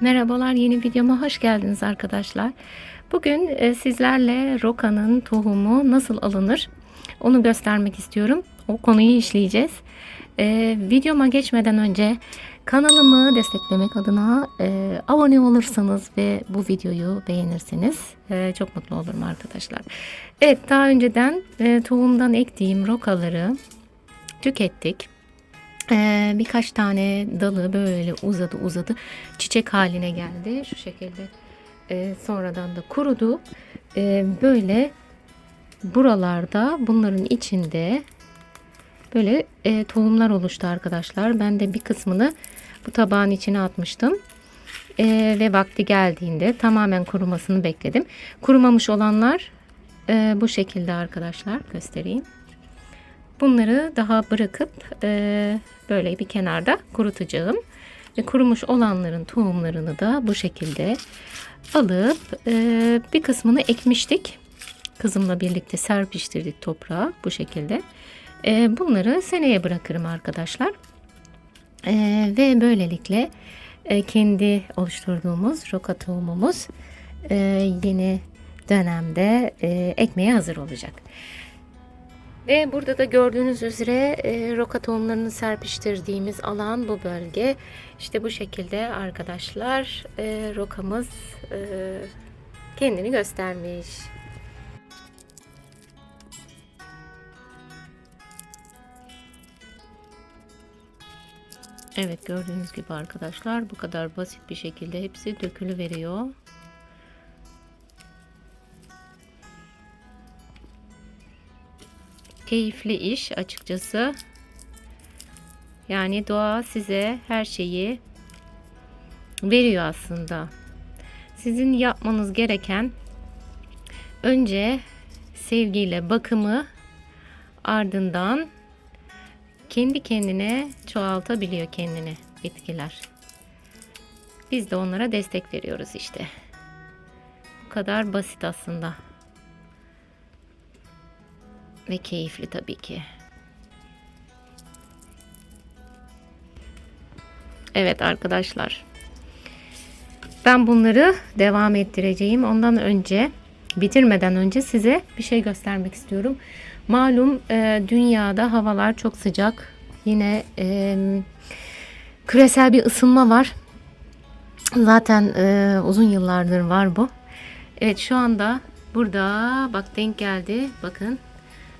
Merhabalar yeni videoma hoş geldiniz arkadaşlar. Bugün e, sizlerle rokanın tohumu nasıl alınır onu göstermek istiyorum. O konuyu işleyeceğiz. E, videoma geçmeden önce kanalımı desteklemek adına e, abone olursanız ve bu videoyu beğenirseniz çok mutlu olurum arkadaşlar. Evet daha önceden tohumdan ektiğim rokaları tükettik. Ee, birkaç tane dalı böyle uzadı uzadı çiçek haline geldi. Şu şekilde Ee, sonradan da kurudu. Ee, böyle buralarda bunların içinde böyle e, tohumlar oluştu arkadaşlar. Ben de bir kısmını bu tabağın içine atmıştım. Ee, ve vakti geldiğinde tamamen kurumasını bekledim. Kurumamış olanlar e, bu şekilde arkadaşlar göstereyim Bunları daha bırakıp e, böyle bir kenarda kurutacağım. Ve kurumuş olanların tohumlarını da bu şekilde alıp e, bir kısmını ekmiştik. Kızımla birlikte serpiştirdik toprağa bu şekilde. E, bunları seneye bırakırım arkadaşlar. E, ve böylelikle e, kendi oluşturduğumuz roka tohumumuz e, yeni dönemde e, ekmeğe hazır olacak. Ve burada da gördüğünüz üzere e, roka tohumlarını serpiştirdiğimiz alan bu bölge. İşte bu şekilde arkadaşlar e, rokamız e, kendini göstermiş. Evet gördüğünüz gibi arkadaşlar bu kadar basit bir şekilde hepsi dökülü veriyor. Keyifli iş açıkçası. Yani doğa size her şeyi veriyor aslında. Sizin yapmanız gereken önce sevgiyle bakımı ardından kendi kendine çoğaltabiliyor kendini bitkiler. Biz de onlara destek veriyoruz işte. Bu kadar basit aslında ve keyifli tabii ki. Evet arkadaşlar. Ben bunları devam ettireceğim. Ondan önce bitirmeden önce size bir şey göstermek istiyorum. Malum e, dünyada havalar çok sıcak. Yine e, küresel bir ısınma var. Zaten e, uzun yıllardır var bu. Evet şu anda burada bak denk geldi. Bakın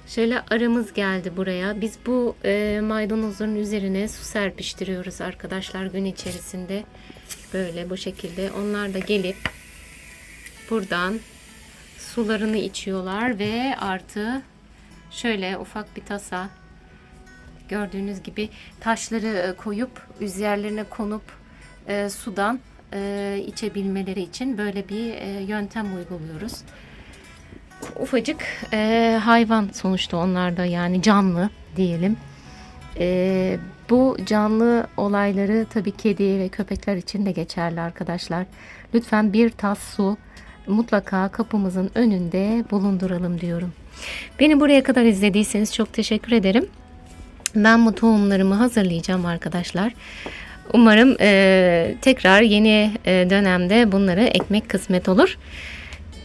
Şöyle arımız geldi buraya. Biz bu e, maydanozların üzerine su serpiştiriyoruz arkadaşlar gün içerisinde. Böyle bu şekilde. Onlar da gelip buradan sularını içiyorlar ve artı şöyle ufak bir tasa gördüğünüz gibi taşları e, koyup üzerlerine konup e, sudan e, içebilmeleri için böyle bir e, yöntem uyguluyoruz ufacık e, hayvan sonuçta onlar da yani canlı diyelim. E, bu canlı olayları tabii kedi ve köpekler için de geçerli arkadaşlar. Lütfen bir tas su mutlaka kapımızın önünde bulunduralım diyorum. Beni buraya kadar izlediyseniz çok teşekkür ederim. Ben bu tohumlarımı hazırlayacağım arkadaşlar. Umarım e, tekrar yeni e, dönemde bunları ekmek kısmet olur.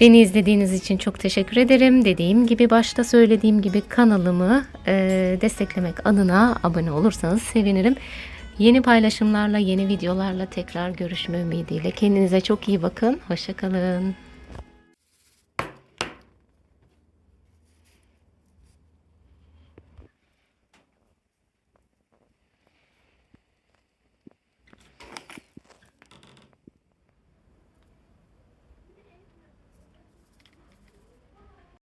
Beni izlediğiniz için çok teşekkür ederim. Dediğim gibi başta söylediğim gibi kanalımı e, desteklemek adına abone olursanız sevinirim. Yeni paylaşımlarla, yeni videolarla tekrar görüşme ümidiyle. Kendinize çok iyi bakın. Hoşçakalın.